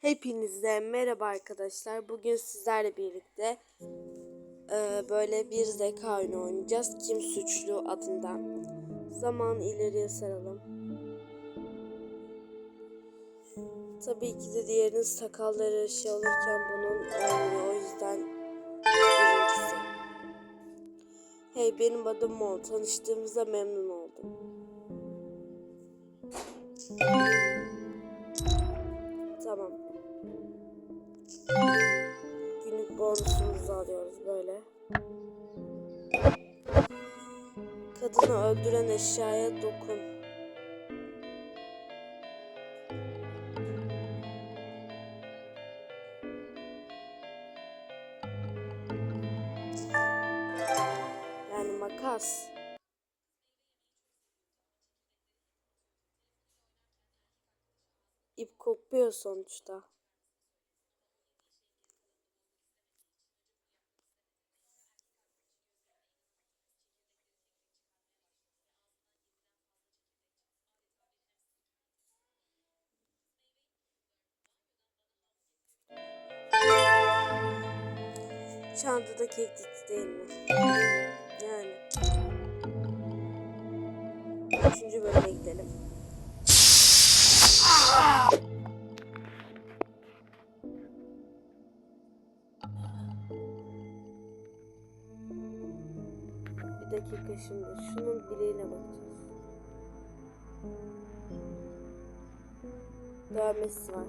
Hepinize merhaba arkadaşlar. Bugün sizlerle birlikte e, böyle bir zeka oyunu oynayacağız. Kim suçlu adından. Zaman ileriye saralım. Tabii ki de diğerinin sakalları şey olurken bunun olmuyor. O yüzden. Hey benim adım Mo. Tanıştığımıza memnun oldum. Tamam. Günlük bonusumuzu alıyoruz böyle. Kadını öldüren eşyaya dokun. Yani makas. Kopuyor sonuçta. Çantada keklik değil mi? Yani. Üçüncü bölüme gidelim. Dakika şimdi. Şunun bileğine bakacağız. Dövmesi var.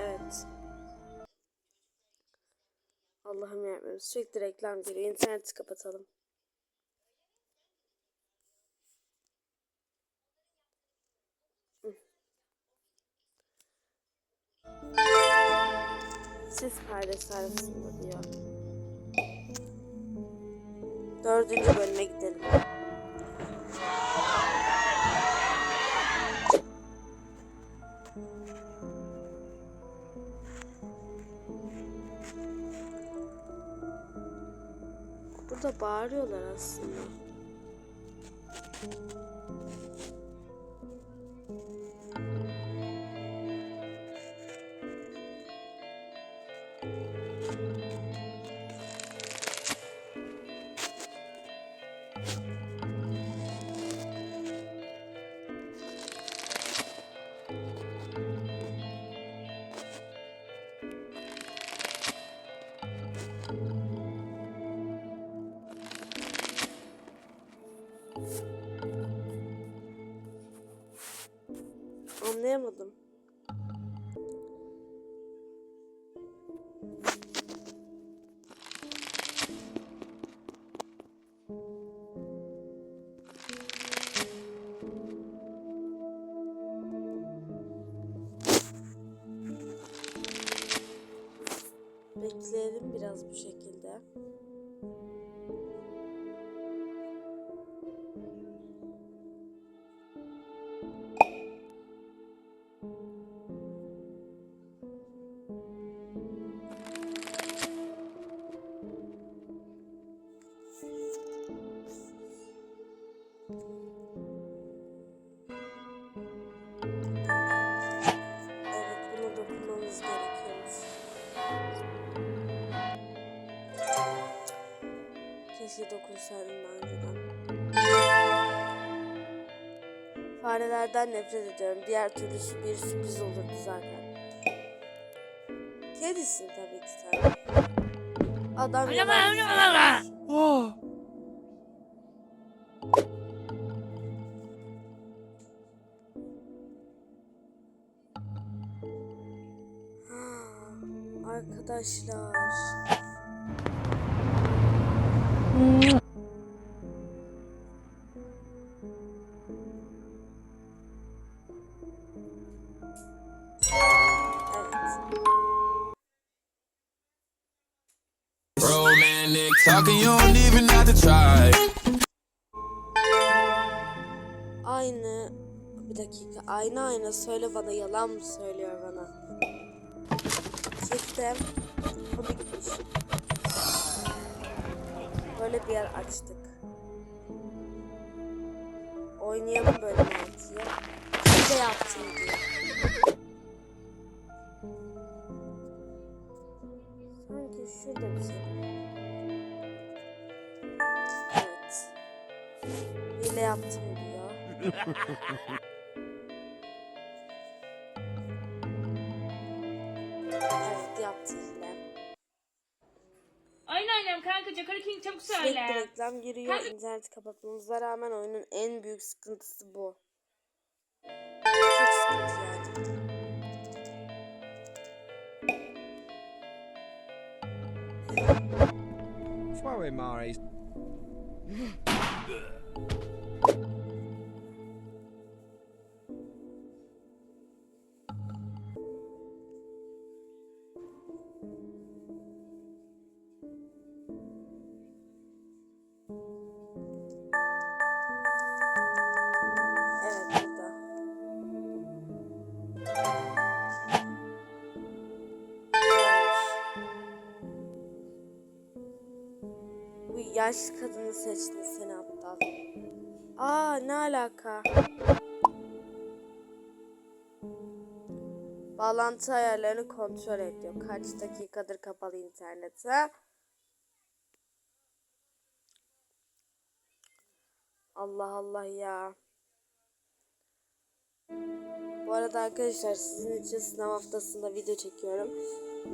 Evet. Allah'ım yarabbim sürekli reklam geliyor. İnterneti kapatalım. Siz perdesi arasında diyor. Dördüncü bölüme gidelim. Burada bağırıyorlar aslında. Bekleyelim biraz bu şekilde. Dokunsaydım daha önceden. Farelerden nefret ediyorum. Diğer türlü bir sürpriz olurdu zaten. Kedisin tabii ki sen. Adam yalan söylüyor. Arkadaşlar. Romantic talking, you don't even have to try. Aynı bir dakika aynı aynı söyle bana yalan mı söylüyor bana? Çiftem Böyle bir yer açtık. Oynayalım böyle mantıyı. hile yaptım diyor. Sanki şurada bir şey. Evet. Hile yaptım diyor. Oynuyorum kanka Joker King çabuk Sürekli söyle. reklam giriyor. Kanka- İnterneti kapatmamıza rağmen oyunun en büyük sıkıntısı bu. Çok sıkıntı yani. Sorry, Mari. Bu yaşlı kadını seçtin seni aptal. Aa ne alaka? Bağlantı ayarlarını kontrol et diyor. Kaç dakikadır kapalı internete? Allah Allah ya. Bu arada arkadaşlar sizin için sınav haftasında video çekiyorum.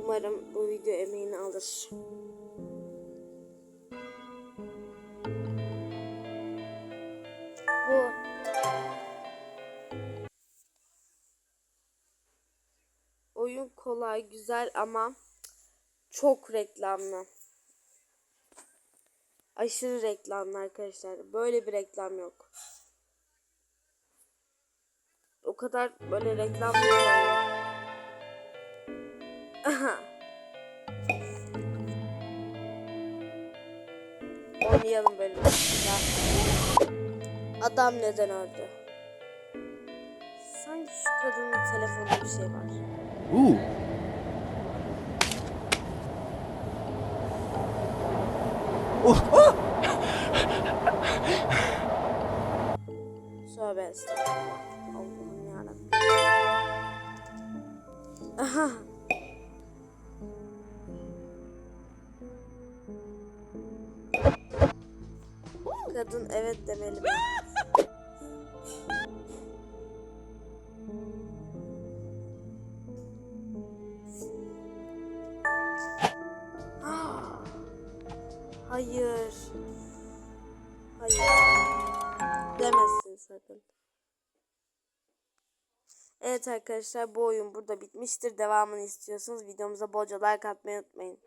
Umarım bu video emeğini alır. Oyun kolay, güzel ama çok reklamlı. Aşırı reklamlı arkadaşlar. Böyle bir reklam yok. O kadar böyle reklam. Oynayalım böyle. Adam neden öldü? Sanki şu kadının telefonunda bir şey var. Ooh. Tövbe estağfurullah. Allah'ım yarabbim. Aha. Kadın evet demeli Hayır. Hayır. Demezsin sakın. Evet arkadaşlar bu oyun burada bitmiştir. Devamını istiyorsanız videomuza bolca like atmayı unutmayın.